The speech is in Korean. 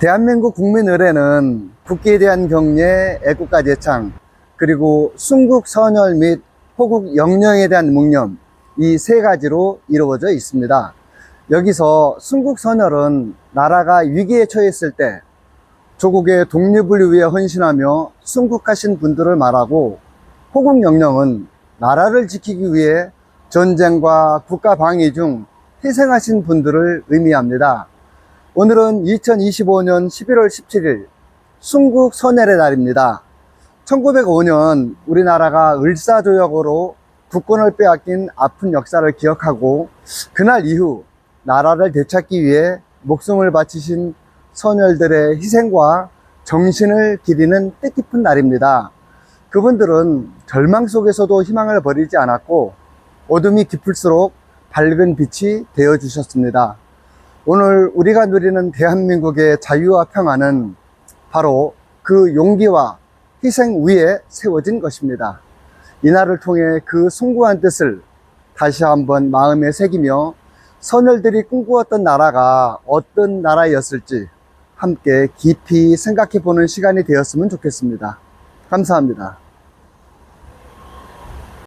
대한민국 국민 의례는 국기에 대한 경례, 애국가 제창, 그리고 순국 선열 및 호국 영령에 대한 묵념 이 세 가지로 이루어져 있습니다. 여기서 순국 선열은 나라가 위기에 처했을 때 조국의 독립을 위해 헌신하며 순국하신 분들을 말하고 호국 영령은 나라를 지키기 위해 전쟁과 국가 방위 중 희생하신 분들을 의미합니다. 오늘은 2025년 11월 17일 순국 선열의 날입니다. 1905년 우리나라가 을사조약으로 국권을 빼앗긴 아픈 역사를 기억하고 그날 이후 나라를 되찾기 위해 목숨을 바치신 선열들의 희생과 정신을 기리는 뜻깊은 날입니다. 그분들은 절망 속에서도 희망을 버리지 않았고 어둠이 깊을수록 밝은 빛이 되어 주셨습니다. 오늘 우리가 누리는 대한민국의 자유와 평화는 바로 그 용기와 희생 위에 세워진 것입니다. 이날을 통해 그 숭고한 뜻을 다시 한번 마음에 새기며 선열들이 꿈꾸었던 나라가 어떤 나라였을지 함께 깊이 생각해 보는 시간이 되었으면 좋겠습니다. 감사합니다.